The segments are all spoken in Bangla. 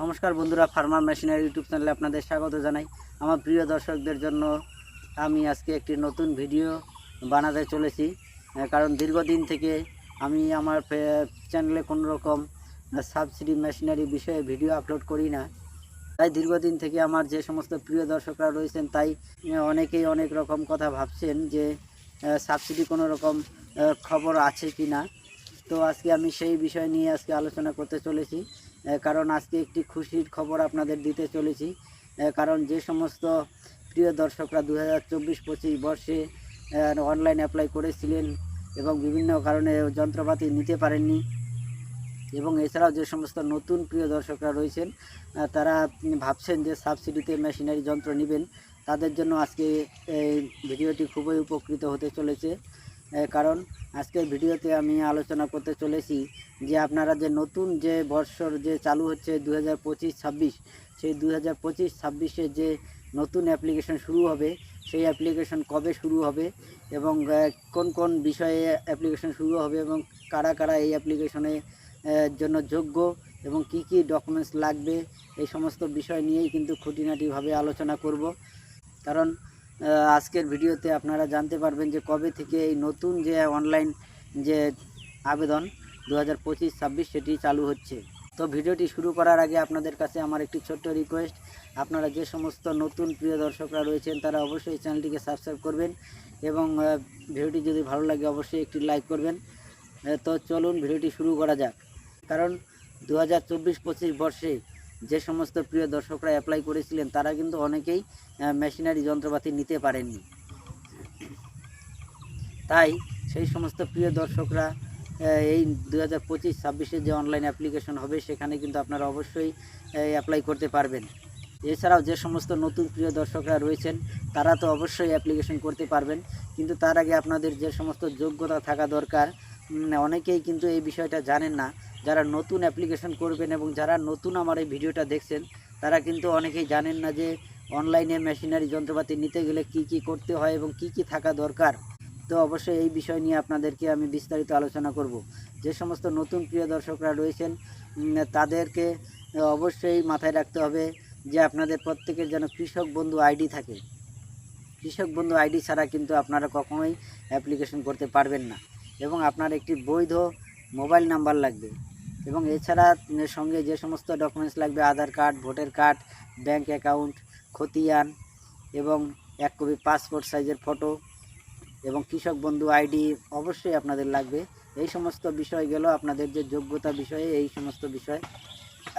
নমস্কার বন্ধুরা ফার্মার মেশিনারি ইউটিউব চ্যানেলে আপনাদের স্বাগত জানাই। আমার প্রিয় দর্শকদের জন্য আমি আজকে একটি নতুন ভিডিও বানাতে চলেছি। কারণ দীর্ঘদিন থেকে আমি আমার চ্যানেলে কোনো রকম সাবসিডি মেশিনারি বিষয়ে ভিডিও আপলোড করি না। তাই দীর্ঘদিন থেকে আমার যে সমস্ত প্রিয় দর্শকরা রয়েছেন, তাই অনেকেই অনেক রকম কথা ভাবছেন যে সাবসিডি কোনো রকম খবর আছে কি না তো আজকে আমি সেই বিষয় নিয়ে আজকে আলোচনা করতে চলেছি। কারণ আজকে একটি খুশির খবর আপনাদের দিতে চলেছি। কারণ যে সমস্ত প্রিয় দর্শকরা দু হাজার চব্বিশ পঁচিশ বর্ষে অনলাইন অ্যাপ্লাই করেছিলেন এবং বিভিন্ন কারণে যন্ত্রপাতি নিতে পারেননি এবং এছাড়াও যে সমস্ত নতুন প্রিয় দর্শকরা রয়েছেন তারা ভাবছেন যে সাবসিডিতে মেশিনারি যন্ত্র নেবেন। তাদের জন্য আজকে এই ভিডিওটি খুবই উপকৃত হতে চলেছে কারণ আজকের ভিডিওতে আমি আলোচনা করতে চলেছি যে আপনারা যে নতুন যে বর্ষর যে চালু হচ্ছে দু হাজার পঁচিশ ছাব্বিশ, সেই দু হাজার পঁচিশ ছাব্বিশে যে নতুন অ্যাপ্লিকেশন শুরু হবে, সেই অ্যাপ্লিকেশন কবে শুরু হবে এবং কোন কোন বিষয়ে অ্যাপ্লিকেশন শুরু হবে এবং কারা কারা এই অ্যাপ্লিকেশনে জন্য যোগ্য এবং কি কি ডকুমেন্টস লাগবে, এই সমস্ত বিষয় নিয়েই কিন্তু খুঁটিনাটিভাবে আলোচনা করব। কারণ আজকের ভিডিওতে আপনারা জানতে পারবেন যে কবে থেকে এই নতুন যে অনলাইন যে আবেদন দু হাজার পঁচিশ, ছাব্বিশ সেটি চালু হচ্ছে। তো ভিডিওটি শুরু করার আগে আপনাদের কাছে আমার একটি ছোট্ট রিকোয়েস্ট আপনারা যে সমস্ত নতুন প্রিয় দর্শকরা রয়েছেন, তারা অবশ্যই চ্যানেলটিকে সাবস্ক্রাইব করবেন এবং ভিডিওটি যদি ভালো লাগে অবশ্যই একটি লাইক করবেন। তো চলুন ভিডিওটি শুরু করা যাক। কারণ দু হাজার চব্বিশ, পঁচিশ বর্ষে যে সমস্ত প্রিয় দর্শকরা অ্যাপ্লাই করেছিলেন, তারা কিন্তু অনেকেই মেশিনারি যন্ত্রপাতি নিতে পারেননি। তাই সেই সমস্ত প্রিয় দর্শকরা এই দু হাজার পঁচিশ, ছাব্বিশে যে অনলাইন অ্যাপ্লিকেশন হবে, সেখানে কিন্তু আপনারা অবশ্যই অ্যাপ্লাই করতে পারবেন। এছাড়াও যে সমস্ত নতুন প্রিয় দর্শকরা রয়েছেন, তারা তো অবশ্যই অ্যাপ্লিকেশন করতে পারবেন। কিন্তু তার আগে আপনাদের যে সমস্ত যোগ্যতা থাকা দরকার অনেকেই কিন্তু এই বিষয়টা জানেন না। যারা নতুন অ্যাপ্লিকেশন করবেন এবং যারা নতুন আমার এই ভিডিওটা দেখছেন, তারা কিন্তু অনেকেই জানেন না যে অনলাইনে মেশিনারি যন্ত্রপাতি নিতে গেলে কি কি করতে হয় এবং কি কি থাকা দরকার। তো অবশ্যই এই বিষয় নিয়ে আপনাদেরকে আমি বিস্তারিত আলোচনা করব। যে সমস্ত নতুন প্রিয় দর্শকরা রয়েছেন তাদেরকে অবশ্যই মাথায় রাখতে হবে যে আপনাদের প্রত্যেকের যেন কৃষক বন্ধু আইডি থাকে। কৃষক বন্ধু আইডি ছাড়া কিন্তু আপনারা কখনোই অ্যাপ্লিকেশন করতে পারবেন না। এবং আপনার একটি বৈধ মোবাইল নাম্বার লাগবে। এবং এছাড়া সঙ্গে যে সমস্ত ডকুমেন্টস লাগবে, Aadhaar card, voter card bank account খতিয়ান এবং এক কপি পাসপোর্ট সাইজের ফটো এবং কৃষক বন্ধু আইডি অবশ্যই আপনাদের লাগবে। এই সমস্ত বিষয় গেল আপনাদের যে যোগ্যতা বিষয়ে, এই সমস্ত বিষয়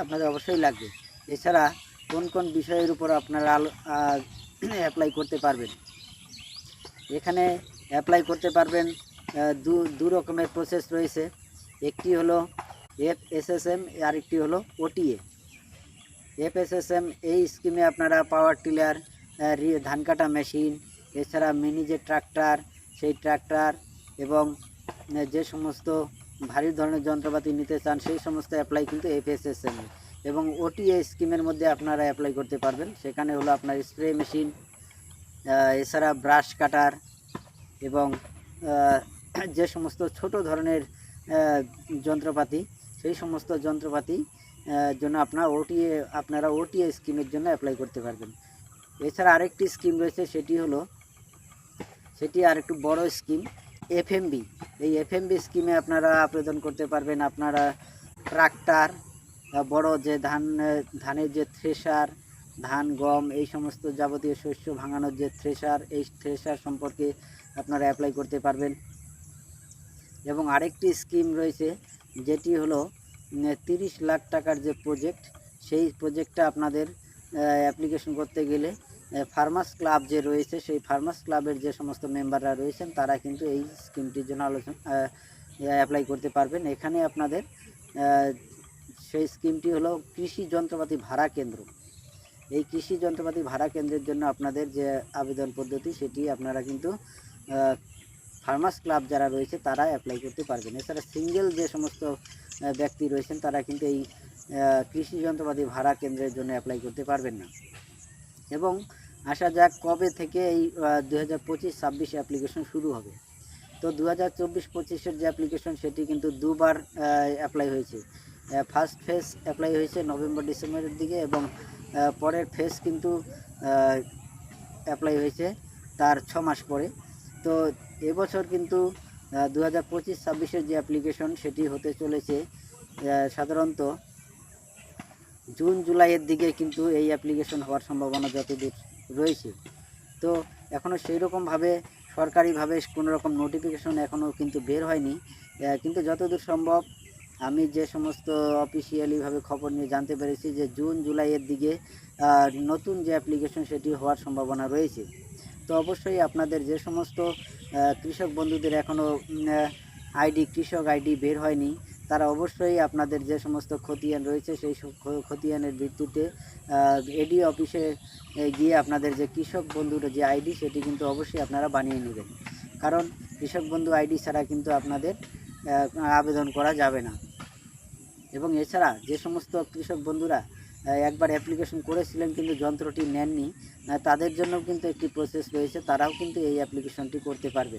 আপনাদের অবশ্যই লাগবে। এছাড়া কোন কোন বিষয়ের উপর আপনারা আলো অ্যাপ্লাই করতে পারবেন? এখানে অ্যাপ্লাই করতে পারবেন দু দু রকমের প্রসেস রয়েছে। একটি হলো এফ এস এস এম আর একটি হলো OTA. F S S M এই স্কিমে আপনারা পাওয়ার টিলার ধান কাটা মেশিন এছাড়া মিনি যে ট্রাক্টর সেই ট্রাক্টর এবং যে সমস্ত ভারী ধরনের যন্ত্রপাতি নিতে চান, সেই সমস্ত অ্যাপ্লাই কিন্তু এফ এস এস এম এবং ওটিএ স্কিমের মধ্যে আপনারা অ্যাপ্লাই করতে পারবেন। সেখানে হলো আপনার স্প্রে মেশিন এছাড়া ব্রাশ কাটার এবং যে সমস্ত ছোট ধরনের যন্ত্রপাতি, সেই সমস্ত যন্ত্রপাতি জন্য আপনার ওটিএ আপনারা ওটিএ স্কিমের জন্য অ্যাপ্লাই করতে পারবেন। এছাড়া আরেকটি স্কিম রয়েছে, সেটি হলো, সেটি আর একটু বড় স্কিম এফএমবি এই এফএমবি স্কিমে আপনারা আবেদন করতে পারবেন, আপনারা ট্রাক্টর বড় যে ধান, ধানের যে থ্রেশার ধান, গম, এই সমস্ত যাবতীয় শস্য ভাঙানোর যে থ্রেশার এই থ্রেশার সম্পর্কে আপনারা অ্যাপ্লাই করতে পারবেন। এবং আরেকটি স্কিম রয়েছে, যেটি হলো তিরিশ লাখ টাকার যে প্রজেক্ট, সেই প্রজেক্টটা আপনাদের অ্যাপ্লিকেশন করতে গেলে ফার্মাস ক্লাব যে রয়েছে, সেই ফার্মাস ক্লাবের যে সমস্ত মেম্বাররা রয়েছেন, তারা কিন্তু এই স্কিমটির জন্য আলোচনা অ্যাপ্লাই করতে পারবেন। এখানে আপনাদের সেই স্কিমটি হলো কৃষি যন্ত্রপাতি ভাড়া কেন্দ্র। এই কৃষি যন্ত্রপাতি ভাড়া কেন্দ্রের জন্য আপনাদের যে আবেদন পদ্ধতি, সেটি আপনারা কিন্তু ফার্মাস ক্লাব যারা রয়েছে, তারা অ্যাপ্লাই করতে পারবেন এছাড়া সিঙ্গেল যে সমস্ত ব্যক্তি রয়েছেন, তারা কিন্তু এই কৃষি যন্ত্রপাতি ভাড়া কেন্দ্রের জন্য অ্যাপ্লাই করতে পারবেন না। এবং আসা যাক কবে থেকে এই দু হাজার পঁচিশ ছাব্বিশ অ্যাপ্লিকেশন শুরু হবে। তো দু হাজার চব্বিশ পঁচিশের যে অ্যাপ্লিকেশন সেটি কিন্তু দুবার অ্যাপ্লাই হয়েছে। ফার্স্ট ফেজ অ্যাপ্লাই হয়েছে নভেম্বর, ডিসেম্বরের দিকে এবং পরের ফেজ কিন্তু অ্যাপ্লাই হয়েছে তার ছ মাস পরে। তো এবছর কিন্তু দু হাজার পঁচিশ ছাব্বিশের যে অ্যাপ্লিকেশন সেটি হতে চলেছে সাধারণত জুন, জুলাইয়ের দিকে কিন্তু এই অ্যাপ্লিকেশন হওয়ার সম্ভাবনা যতদূর রয়েছে। তো এখনও সেই রকমভাবে সরকারিভাবে কোনো রকম নোটিফিকেশন এখনও কিন্তু বের হয়নি। কিন্তু যতদূর সম্ভব আমি যে সমস্ত অফিসিয়ালিভাবে খবর নিয়ে জানতে পেরেছি যে জুন, জুলাইয়ের দিকে নতুন যে অ্যাপ্লিকেশন সেটি হওয়ার সম্ভাবনা রয়েছে। তো অবশ্যই আপনাদের যে সমস্ত কৃষক বন্ধুদের এখনও আইডি, কৃষক আইডি বের হয়নি। তারা অবশ্যই আপনাদের যে সমস্ত খতিয়ান রয়েছে, সেই খতিয়ানের ভিত্তিতে এডি অফিসে গিয়ে আপনাদের যে কৃষক বন্ধুর যে আইডি, সেটি কিন্তু অবশ্যই আপনারা বানিয়ে নেবেন। কারণ কৃষক বন্ধু আইডি ছাড়া কিন্তু আপনাদের আবেদন করা যাবে না। এবং এছাড়া যে সমস্ত কৃষক বন্ধুরা একবার অ্যাপ্লিকেশন করেছিলেন কিন্তু যন্ত্রটি নেননি। তাদের জন্য কিন্তু একটি প্রসেস রয়েছে, তারাও কিন্তু এই অ্যাপ্লিকেশনটি করতে পারবে।